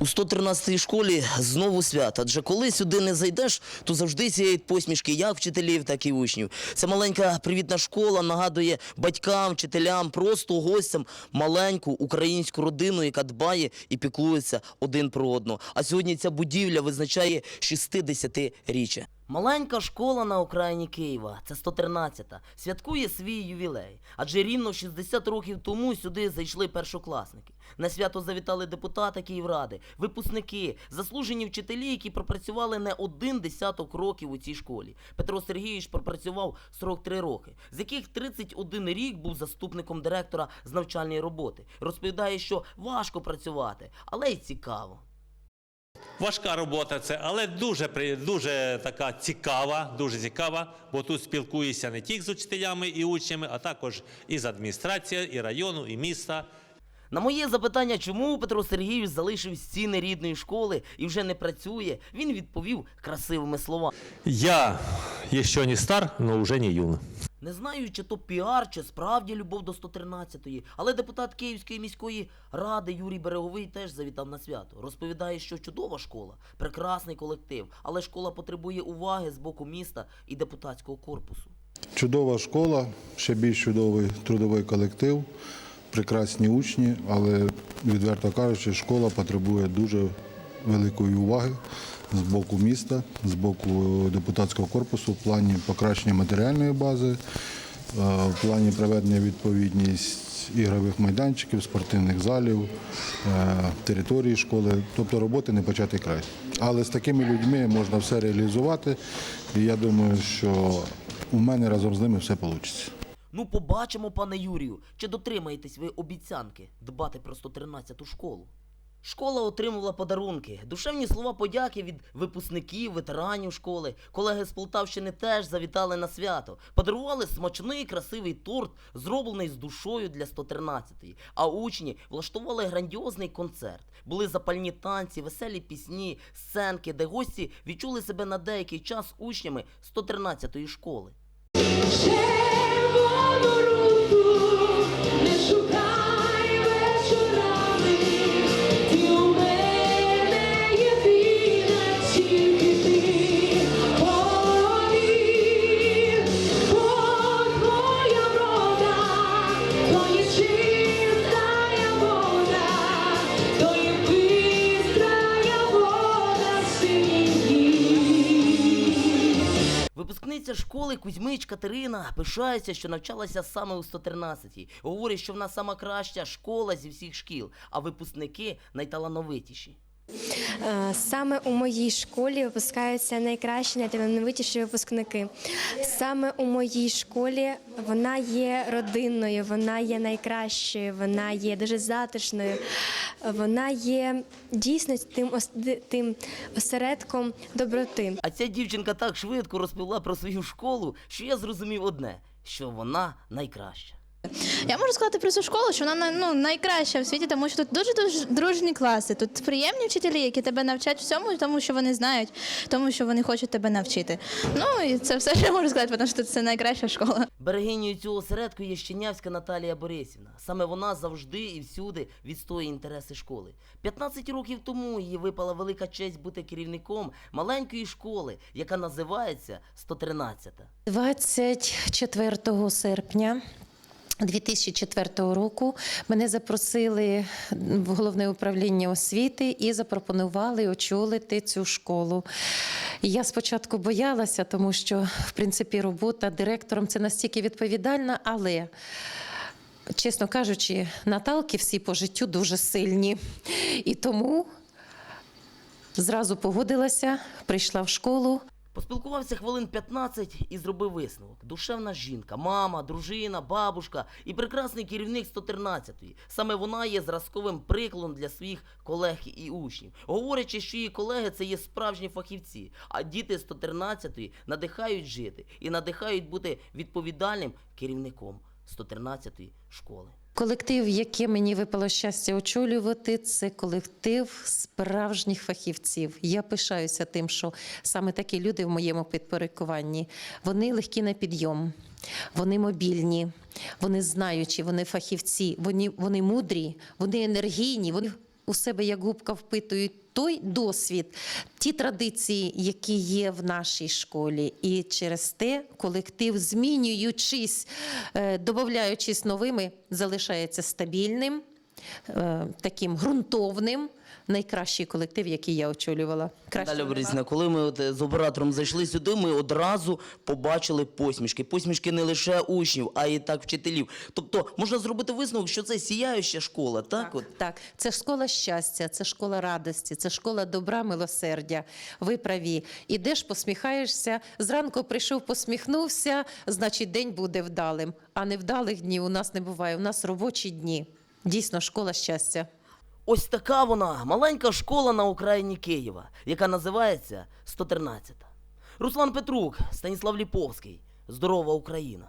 У 113-й школі знову свят. Адже коли сюди не зайдеш, то завжди сіють посмішки як вчителів, так і учнів. Ця маленька привітна школа нагадує батькам, вчителям, просто гостям маленьку українську родину, яка дбає і піклується один про одного. А сьогодні ця будівля визначає 60-річчя. Маленька школа на окраїні Києва, це 113-та, святкує свій ювілей. Адже рівно 60 років тому сюди зайшли першокласники. На свято завітали депутати Київради, випускники, заслужені вчителі, які пропрацювали не один десяток років у цій школі. Петро Сергійович пропрацював 43 роки, з яких 31 рік був заступником директора з навчальної роботи. Розповідає, що важко працювати, але й цікаво. Важка робота це, але дуже дуже така цікава, дуже цікава, бо тут спілкуєшся не тільки з учителями і учнями, а також і з адміністрацією, і району, і міста. На моє запитання, чому Петро Сергійович залишив стіни рідної школи і вже не працює, він відповів красивими словами. Я ще не стар, але вже не юн. Не знаю, чи то піар, чи справді любов до 113-ї, але депутат Київської міської ради Юрій Береговий теж завітав на свято. Розповідає, що чудова школа, прекрасний колектив, але школа потребує уваги з боку міста і депутатського корпусу. Чудова школа, ще більш чудовий трудовий колектив, прекрасні учні, але, відверто кажучи, школа потребує дуже великої уваги з боку міста, з боку депутатського корпусу в плані покращення матеріальної бази, е, в плані приведення відповідність ігрових майданчиків, спортивних залів, е, території школи, тобто роботи не початий край. Але з такими людьми можна все реалізувати, і я думаю, що у мене разом з ними все вийде. Ну, побачимо, пане Юрію, чи дотримаєтесь ви обіцянки дбати про 113-ту школу. Школа отримувала подарунки, душевні слова подяки від випускників, ветеранів школи. Колеги з Полтавщини теж завітали на свято. Подарували смачний красивий торт, зроблений з душою для 113-ї. А учні влаштували грандіозний концерт. Були запальні танці, веселі пісні, сценки, де гості відчули себе на деякий час учнями 113-ї школи. Випускниця школи Кузьмич Катерина пишається, що навчалася саме у 113-й. Говорить, що вона сама краща школа зі всіх шкіл, а випускники найталановитіші. Е, Саме у моїй школі випускаються найкращі, найталановитіші випускники. Саме у моїй школі вона є родинною, вона є найкращою, вона є дуже затишною. Вона є дійсно тим, тим осередком доброти. А ця дівчинка так швидко розповіла про свою школу, що я зрозумів одне: що вона найкраща. Я можу сказати про цю школу, що вона ну, найкраща в світі, тому що тут дуже дуже дружні класи. Тут приємні вчителі, які тебе навчать всьому, тому що вони знають, тому що вони хочуть тебе навчити. Ну і це все, що я можу сказати, тому що це найкраща школа. Берегинею цього осередку є Щенявська Наталія Борисівна. Саме вона завжди і всюди відстоює інтереси школи. 15 років тому їй випала велика честь бути керівником маленької школи, яка називається 113. 24 серпня 2004 року мене запросили в головне управління освіти і запропонували очолити цю школу. Я спочатку боялася, тому що в принципі робота директором це настільки відповідальна, але. Чесно кажучи, Наталки всі по життю дуже сильні. І тому зразу погодилася, прийшла в школу. Поспілкувався хвилин 15 і зробив висновок. Душевна жінка, мама, дружина, бабушка і прекрасний керівник 113-ї. Саме вона є зразковим прикладом для своїх колег і учнів. Говорячи, що її колеги це є справжні фахівці, а діти 113-ї надихають жити і надихають бути відповідальним керівником 113-ї школи. Колектив, який мені випало щастя очолювати, це колектив справжніх фахівців. Я пишаюся тим, що саме такі люди в моєму підпорядкуванні. Вони легкі на підйом, вони мобільні, вони знаючі, вони фахівці, вони, вони мудрі, вони енергійні, вони у себе як губка впитують той досвід, ті традиції, які є в нашій школі. І через те колектив, змінюючись, е, додаючись новими, залишається стабільним, таким ґрунтовним. Найкращий колектив, який я очолювала. Далі. Борисівна, коли ми от е, з оператором зайшли сюди, ми одразу побачили посмішки. Посмішки не лише учнів, а й так вчителів. Тобто можна зробити висновок, що це сіяюча школа, так? От? Так, це школа щастя, це школа радості, це школа добра, милосердя. Ви праві. Ідеш, посміхаєшся. Зранку прийшов, посміхнувся, значить, день буде вдалим. А невдалих днів у нас не буває. У нас робочі дні. Дійсно, школа щастя. Ось така вона маленька школа на окраїні Києва, яка називається 113. Руслан Петрук, Станіслав Ліповський. Здорова Україна!